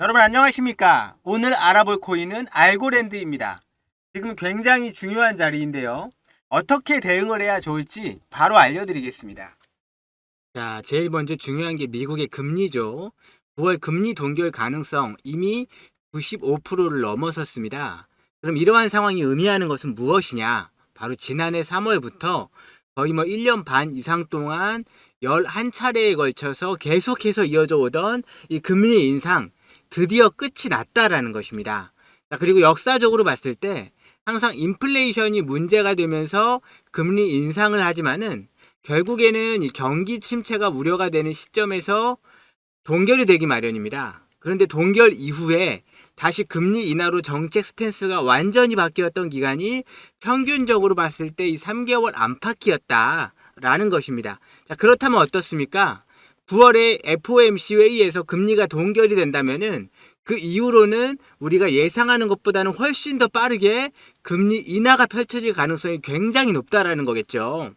여러분 안녕하십니까? 오늘 알아볼 코인은 알고랜드입니다. 지금 굉장히 중요한 자리인데요. 어떻게 대응을 해야 좋을지 바로 알려드리겠습니다. 자, 제일 먼저 중요한 게 미국의 금리죠. 9월 금리 동결 가능성 이미 95%를 넘어섰습니다. 그럼 이러한 상황이 의미하는 것은 무엇이냐? 바로 지난해 3월부터 거의 뭐 1년 반 이상 동안 11차례에 걸쳐서 계속해서 이어져 오던 이 금리 인상 드디어 끝이 났다라는 것입니다. 자, 그리고 역사적으로 봤을 때 항상 인플레이션이 문제가 되면서 금리 인상을 하지만은 결국에는 이 경기 침체가 우려가 되는 시점에서 동결이 되기 마련입니다. 그런데 동결 이후에 다시 금리 인하로 정책 스탠스가 완전히 바뀌었던 기간이 평균적으로 봤을 때 이 3개월 안팎이었다라는 것입니다. 자, 그렇다면 어떻습니까? 9월에 FOMC 회의에서 금리가 동결이 된다면은 그 이후로는 우리가 예상하는 것보다는 훨씬 더 빠르게 금리 인하가 펼쳐질 가능성이 굉장히 높다라는 거겠죠.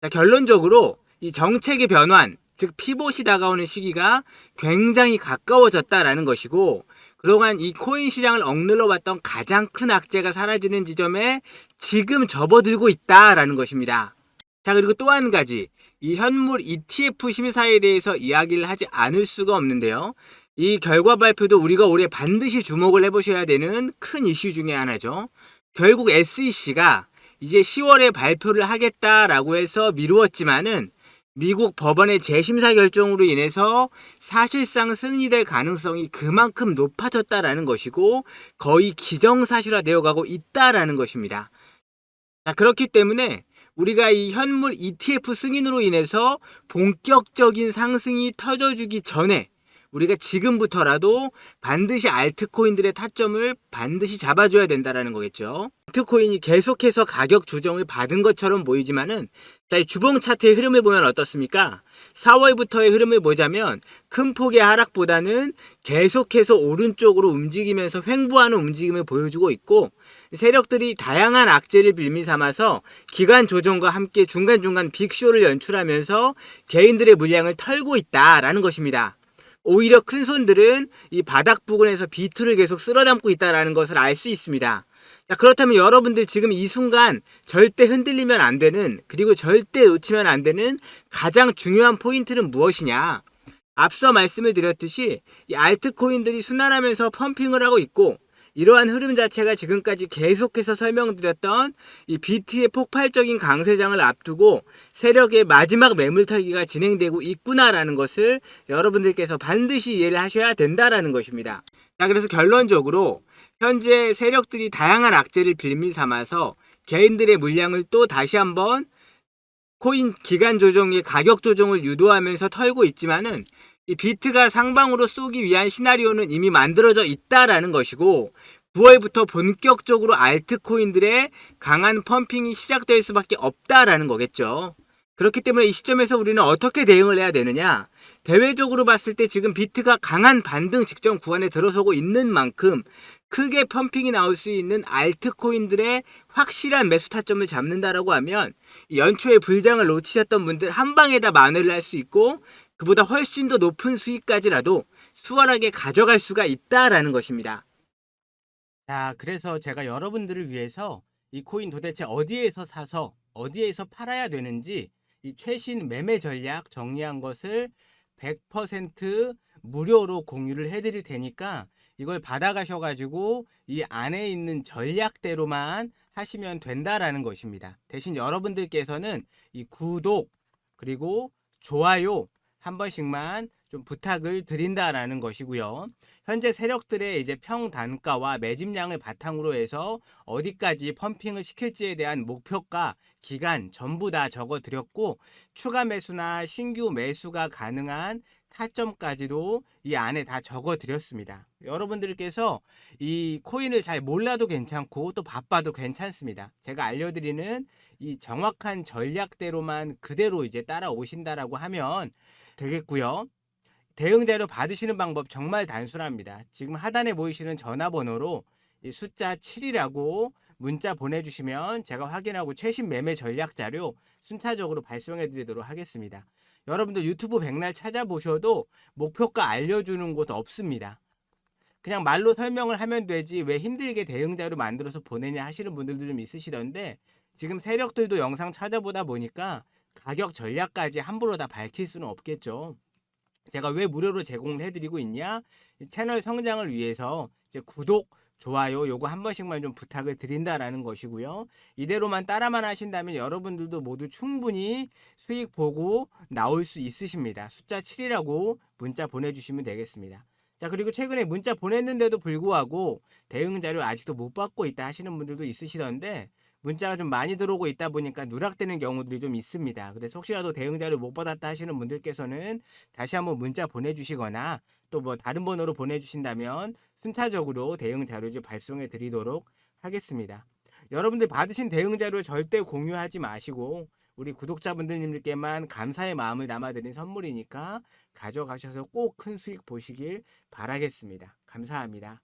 자, 결론적으로 이 정책의 변환, 즉 피봇이 다가오는 시기가 굉장히 가까워졌다라는 것이고 그동안 이 코인 시장을 억눌러 왔던 가장 큰 악재가 사라지는 지점에 지금 접어들고 있다라는 것입니다. 자, 그리고 또 한 가지. 이 현물 ETF 심사에 대해서 이야기를 하지 않을 수가 없는데요. 이 결과 발표도 우리가 올해 반드시 주목을 해보셔야 되는 큰 이슈 중에 하나죠. 결국 SEC가 이제 10월에 발표를 하겠다라고 해서 미루었지만은 미국 법원의 재심사 결정으로 인해서 사실상 승인될 가능성이 그만큼 높아졌다라는 것이고 거의 기정사실화 되어 가고 있다라는 것입니다. 자, 그렇기 때문에 우리가 이 현물 ETF 승인으로 인해서 본격적인 상승이 터져주기 전에 우리가 지금부터라도 반드시 알트코인들의 타점을 반드시 잡아줘야 된다라는 거겠죠. 알트코인이 계속해서 가격 조정을 받은 것처럼 보이지만은 주봉 차트의 흐름을 보면 어떻습니까? 4월부터의 흐름을 보자면 큰 폭의 하락보다는 계속해서 오른쪽으로 움직이면서 횡보하는 움직임을 보여주고 있고 세력들이 다양한 악재를 빌미 삼아서 기간 조정과 함께 중간중간 빅쇼를 연출하면서 개인들의 물량을 털고 있다라는 것입니다. 오히려 큰 손들은 이 바닥 부근에서 비트를 계속 쓸어담고 있다라는 것을 알 수 있습니다. 자, 그렇다면 여러분들 지금 이 순간 절대 흔들리면 안 되는 그리고 절대 놓치면 안 되는 가장 중요한 포인트는 무엇이냐? 앞서 말씀을 드렸듯이 이 알트코인들이 순환하면서 펌핑을 하고 있고 이러한 흐름 자체가 지금까지 계속해서 설명드렸던 이 BT의 폭발적인 강세장을 앞두고 세력의 마지막 매물털기가 진행되고 있구나라는 것을 여러분들께서 반드시 이해를 하셔야 된다라는 것입니다. 자, 그래서 결론적으로 현재 세력들이 다양한 악재를 빌미 삼아서 개인들의 물량을 또 다시 한번 코인 기간 조정의 가격 조정을 유도하면서 털고 있지만은 이 비트가 상방으로 쏘기 위한 시나리오는 이미 만들어져 있다라는 것이고 9월부터 본격적으로 알트코인들의 강한 펌핑이 시작될 수밖에 없다라는 거겠죠. 그렇기 때문에 이 시점에서 우리는 어떻게 대응을 해야 되느냐? 대외적으로 봤을 때 지금 비트가 강한 반등 직전 구간에 들어서고 있는 만큼 크게 펌핑이 나올 수 있는 알트코인들의 확실한 매수 타점을 잡는다라고 하면 연초에 불장을 놓치셨던 분들 한 방에다 만회를 할 수 있고 그보다 훨씬 더 높은 수익까지라도 수월하게 가져갈 수가 있다라는 것입니다. 자, 그래서 제가 여러분들을 위해서 이 코인 도대체 어디에서 사서 어디에서 팔아야 되는지 이 최신 매매 전략 정리한 것을 100% 무료로 공유를 해드릴 테니까 이걸 받아가셔가지고 이 안에 있는 전략대로만 하시면 된다라는 것입니다. 대신 여러분들께서는 이 구독 그리고 좋아요 한 번씩만 좀 부탁을 드린다라는 것이고요. 현재 세력들의 이제 평단가와 매집량을 바탕으로 해서 어디까지 펌핑을 시킬지에 대한 목표가 기간 전부 다 적어 드렸고 추가 매수나 신규 매수가 가능한 타점까지도 이 안에 다 적어 드렸습니다. 여러분들께서 이 코인을 잘 몰라도 괜찮고 또 바빠도 괜찮습니다. 제가 알려드리는 이 정확한 전략대로만 그대로 이제 따라오신다라고 하면 되겠고요. 대응 자료 받으시는 방법 정말 단순합니다. 지금 하단에 보이시는 전화번호로 이 숫자 7이라고 문자 보내주시면 제가 확인하고 최신 매매 전략 자료 순차적으로 발송해 드리도록 하겠습니다. 여러분들 유튜브 백날 찾아보셔도 목표가 알려주는 곳 없습니다. 그냥 말로 설명을 하면 되지 왜 힘들게 대응 자료 만들어서 보내냐 하시는 분들도 좀 있으시던데 지금 세력들도 영상 찾아보다 보니까 가격 전략까지 함부로 다 밝힐 수는 없겠죠. 제가 왜 무료로 제공을 해드리고 있냐? 이 채널 성장을 위해서 이제 구독, 좋아요 요거 한 번씩만 좀 부탁을 드린다라는 것이고요. 이대로만 따라만 하신다면 여러분들도 모두 충분히 수익 보고 나올 수 있으십니다. 숫자 7이라고 문자 보내주시면 되겠습니다. 자 그리고 최근에 문자 보냈는데도 불구하고 대응 자료 아직도 못 받고 있다 하시는 분들도 있으시던데 문자가 좀 많이 들어오고 있다 보니까 누락되는 경우들이 좀 있습니다. 그래서 혹시라도 대응 자료 못 받았다 하시는 분들께서는 다시 한번 문자 보내주시거나 또 뭐 다른 번호로 보내주신다면 순차적으로 대응 자료지 발송해 드리도록 하겠습니다. 여러분들 받으신 대응 자료 절대 공유하지 마시고 우리 구독자분들님들께만 감사의 마음을 담아드린 선물이니까 가져가셔서 꼭 큰 수익 보시길 바라겠습니다. 감사합니다.